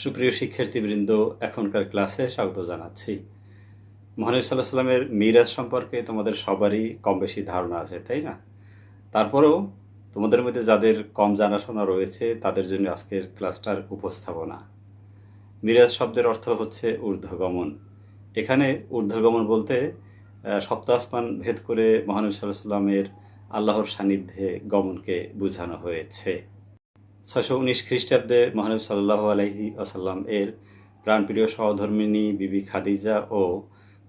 সুপ্রিয় শিক্ষার্থীবৃন্দ এখনকার ক্লাসে স্বাগত জানাচ্ছি। মহানবী সাল্লাহ সাল্লামের মিরাজ সম্পর্কে তোমাদের সবারই কম বেশি ধারণা আছে তাই না? তারপরেও তোমাদের মধ্যে যাদের কম জানাশোনা রয়েছে তাদের জন্য আজকের ক্লাসটার উপস্থাপনা। মিরাজ শব্দের অর্থ হচ্ছে ঊর্ধ্বগমন। এখানে ঊর্ধ্বগমন বলতে আহ, সপ্ত আসমান ভেদ করে মহানবী সাল্লাহ সাল্লামের আল্লাহর সান্নিধ্যে গমনকে বোঝানো হয়েছে। ছয়শো উনিশ খ্রিস্টাব্দে মহানবী সাল্লাহ আলহি আসাল্লাম এর প্রাণপ্রিয় সহধর্মিনী বিবি খাদিজা ও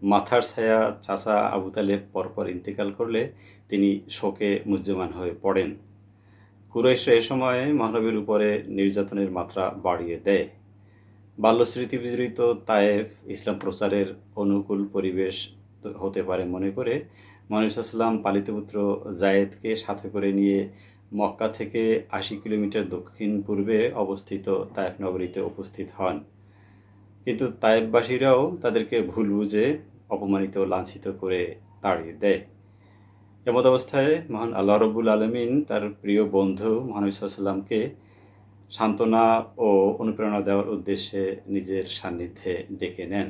মাথার ছায়া চাচা আবু তালেব পরপর ইন্তেকাল করলে তিনি শোকে মুহ্যমান হয়ে পড়েন। কুরাইশরা এ সময়ে মহানবীর উপরে নির্যাতনের মাত্রা বাড়িয়ে দেয়। বাল্যস্মৃতি বিজড়িত তায়েফ ইসলাম প্রচারের অনুকূল পরিবেশ হতে পারে মনে করে মহানবীলাম পালিত পুত্র জায়েদকে সাথে করে নিয়ে মক্কা থেকে আশি কিলোমিটার দক্ষিণ পূর্বে অবস্থিত তায়েফ নগরীতে উপস্থিত হন। কিন্তু তায়েববাসীরাও তাদেরকে ভুল বুঝে, অপমানিত লাঞ্ছিত করে তাড়িয়ে দেয়। এমত অবস্থায় মহান আল্লাহ রব্বুল আলমিন তার প্রিয় বন্ধু মহানবী সাল্লামকে সান্ত্বনা ও অনুপ্রেরণা দেওয়ার উদ্দেশ্যে নিজের সান্নিধ্যে ডেকে নেন।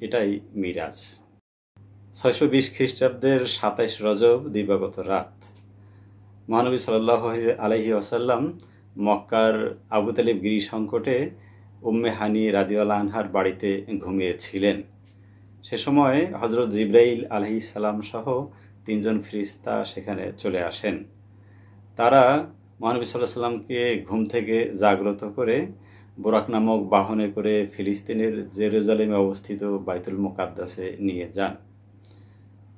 এটাই মিরাজ। ছয়শো বিশ খ্রিস্টাব্দের সাতাইশ রজব দিবাগত রাত। মহানবী সাল্লাহ আলহি আসাল্লাম মক্কার আবু তালিব গিরি সংকটে উম্মে হানি আনহার বাড়িতে ঘুমিয়েছিলেন। সে সময় হজরত জিব্রাইল আলহি সালাম সহ তিনজন ফিরিস্তা সেখানে চলে আসেন। তারা মহানবী সাল্লাহ সাল্লামকে ঘুম থেকে জাগ্রত করে বোরাক নামক বাহনে করে ফিলিস্তিনের জেরুজালেমে অবস্থিত বাইতুল মোকাদ্দাসে নিয়ে যান।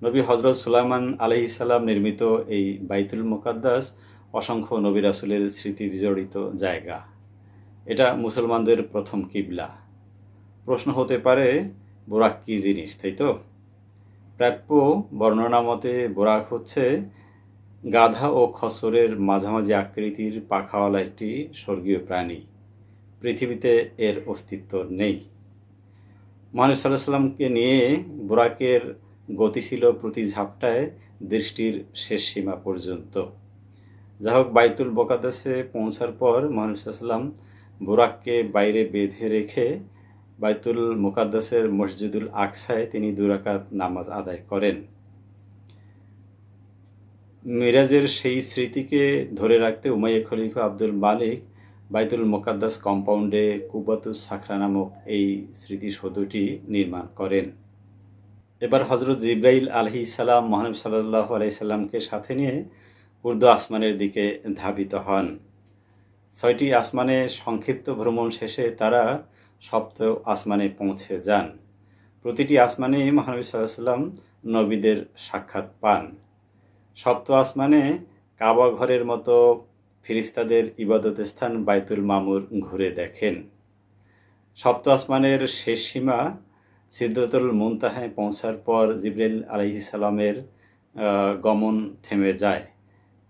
নবী হজরত সুলাইমান আলহিসাল্লাম নির্মিত এই বাইতুল মোকাদ্দাস অসংখ্য নবী রাসুলের স্মৃতি বিজড়িত জায়গা। এটা মুসলমানদের প্রথম কিবলা। প্রশ্ন হতে পারে, বোরাক কী জিনিস, তাই তো? প্রাপ্য বর্ণনা মতে, বোরাক হচ্ছে গাধা ও খসরের মাঝামাঝি আকৃতির পাখাওয়ালা একটি স্বর্গীয় প্রাণী। পৃথিবীতে এর অস্তিত্ব নেই। মহানবী সাল্লাহ সাল্লামকে নিয়ে বোরাকের গতি ছিল প্রতি ঝাপটায় দৃষ্টির শেষ সীমা পর্যন্ত। যা হোক বাইতুল বকাদাসে পৌঁছার পর মহানুসাল্লাম বোরাককে বাইরে বেঁধে রেখে বাইতুল মুকাদ্দাসের মসজিদুল আকসায় তিনি দুরাকাত নামাজ আদায় করেন। মিরাজের সেই স্মৃতিকে ধরে রাখতে উমাইয়া খলিফা আব্দুল মালিক বাইতুল মোকাদ্দাস কম্পাউন্ডে কুবাতুস সাখরা নামক এই স্মৃতিসৌধটি নির্মাণ করেন। এবার হজরত জিব্রাইল আলহি সালাম মহানবী সাল্লাহ আলাইসাল্লামকে সাথে নিয়ে উর্দু আসমানের দিকে ধাবিত হন। ছয়টি আসমানে সংক্ষিপ্ত ভ্রমণ শেষে তারা সপ্ত আসমানে পৌঁছে যান। প্রতিটি আসমানে মহানবী সাল্লাম নবীদের সাক্ষাৎ পান। সপ্ত আসমানে কাবা ঘরের মতো ফিরিস্তাদের ইবাদত স্থান বাইতুল মামুর ঘুরে দেখেন। সপ্ত আসমানের শেষ সীমা সিদ্ধতুল মুনতাহায় পৌঁছার পর জিব্রাইল আলহি গমন থেমে যায়।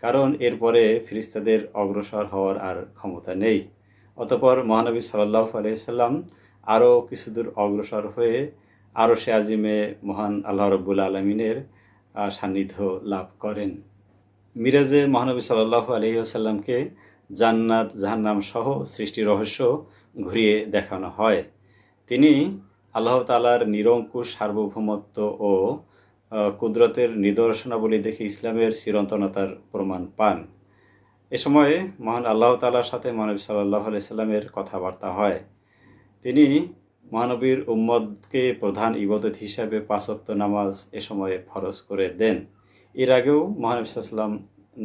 কারণ এরপরে ফিরিস্তাদের অগ্রসর হওয়ার আর ক্ষমতা নেই। অতপর মহানবী সাল্লাহ আলাইসাল্লাম আরও কিছুদূর অগ্রসর হয়ে আরও সে আজিমে মহান আল্লাহ রব্বুল আলমিনের সান্নিধ্য লাভ করেন। মিরাজে মহানবী সাল্লাহ আলহিহাসাল্লামকে জান্নাত জাহান্নাম সহ সৃষ্টি রহস্য ঘুরিয়ে দেখানো হয়। তিনি আল্লাহ তালার নিরঙ্কুশ সার্বভৌমত্ব ও কুদরতের নিদর্শনাবলী দেখে ইসলামের চিরন্তনতার প্রমাণ পান। এ সময়ে মহান আল্লাহ তালার সাথে মহানবী সাল্লাহ সাল্লামের কথাবার্তা হয়। তিনি মহানবীর উম্মদকে প্রধান ইবাদত হিসাবে পাঁচক্ত নামাজ এ সময়ে ফরজ করে দেন। এর আগেও মহানবী সাল্লাম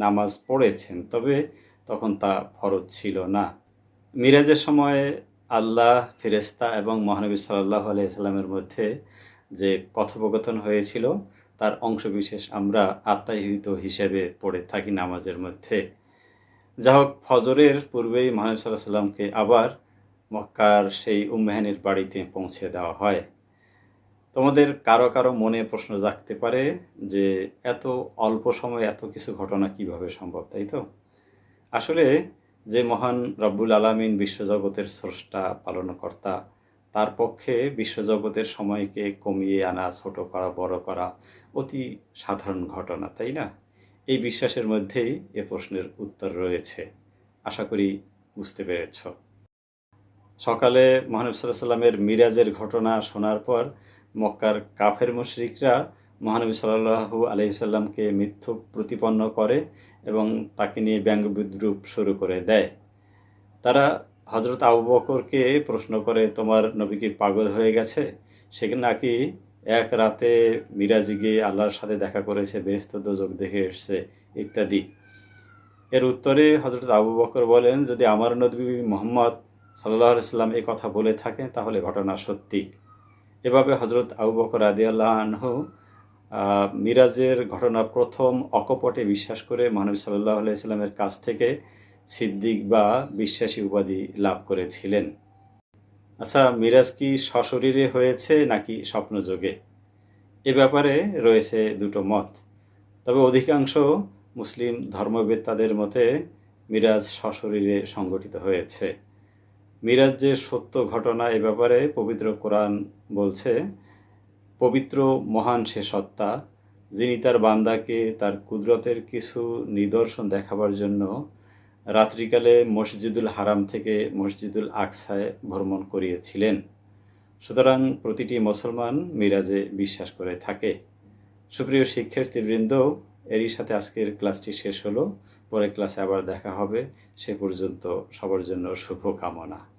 নামাজ পড়েছেন, তবে তখন তা ফরজ ছিল না। মিরাজের সময়ে আল্লাহ ফেরেস্তা এবং মহানবী সাল্লাহ আলাইসাল্লামের মধ্যে যে কথোপকথন হয়েছিল, তার অংশবিশেষ আমরা আত্মাহিত হিসেবে পড়ে থাকি নামাজের মধ্যে। যা হোক ফজরের পূর্বেই মহানবী সাল্লাহ সাল্লামকে আবার মক্কার সেই উম্মেহানির বাড়িতে পৌঁছে দেওয়া হয়। তোমাদের কারও কারও মনে প্রশ্ন জাগতে পারে যে, এত অল্প সময়ে এত কিছু ঘটনা কীভাবে সম্ভব, তাই তো? আসলে যে মহান রব্বুল আলামিন বিশ্বজগতের স্রষ্টা, পালনকর্তা, তার পক্ষে বিশ্বজগতের সময়কে কমিয়ে আনা, ছোট করা, বড় করা অতি সাধারণ ঘটনা, তাই না? এই বিশ্বাসের মধ্যেই এ প্রশ্নের উত্তর রয়েছে। আশা করি বুঝতে পেরেছ। সকালে মহানবী সাল্লামের মিরাজের ঘটনা শোনার পর মক্কার কাফের মুশরিকরা মহানবী সাল্লাহু আলহিসাল্লামকে মিথ্যুক প্রতিপন্ন করে এবং তাকে নিয়ে ব্যঙ্গ বিদ্রুপ শুরু করে দেয়। তারা হজরত আবু বকরকে প্রশ্ন করে তোমার নবী কি পাগল হয়ে গেছে? সে নাকি এক রাতে মিরাজি গিয়ে আল্লাহর সাথে দেখা করেছে বেহস্ত দোজক দেখে এসছে ইত্যাদি। এর উত্তরে হজরত আবু বকর বলেন যদি আমার নবী মোহাম্মদ সাল্লাহ সাল্লাম এই কথা বলে থাকেন তাহলে ঘটনা সত্যি। এভাবে হজরত আবু বকর আদিয়াল্লাহ আনহু আহ, মিরাজের ঘটনা প্রথম অকপটে বিশ্বাস করে মহানবী সাল্লাহ আলাইস্লামের কাছ থেকে সিদ্দিক বা বিশ্বাসী উপাধি লাভ করেছিলেন। আচ্ছা মিরাজ কি সশরীরে হয়েছে নাকি স্বপ্নযোগে? এ ব্যাপারে রয়েছে দুটো মত। তবে অধিকাংশ মুসলিম ধর্মবেত্তাদের মতে মিরাজ সশরীরে সংগঠিত হয়েছে। মিরাজ যে সত্য ঘটনা এ ব্যাপারে পবিত্র কোরআন বলছে পবিত্র, মহান সে সত্তা, যিনি তার বান্দাকে তার কুদরতের কিছু নিদর্শন দেখাবার জন্য রাত্রিকালে মসজিদুল হারাম থেকে মসজিদুল আকসায় ভ্রমণ করিয়েছিলেন। সুতরাং প্রতিটি মুসলমান মিরাজে বিশ্বাস করে থাকে। সুপ্রিয় শিক্ষার্থীবৃন্দ, এরই সাথে আজকের ক্লাসটি শেষ হলো। পরের ক্লাসে আবার দেখা হবে। সে পর্যন্ত সবার জন্য শুভকামনা।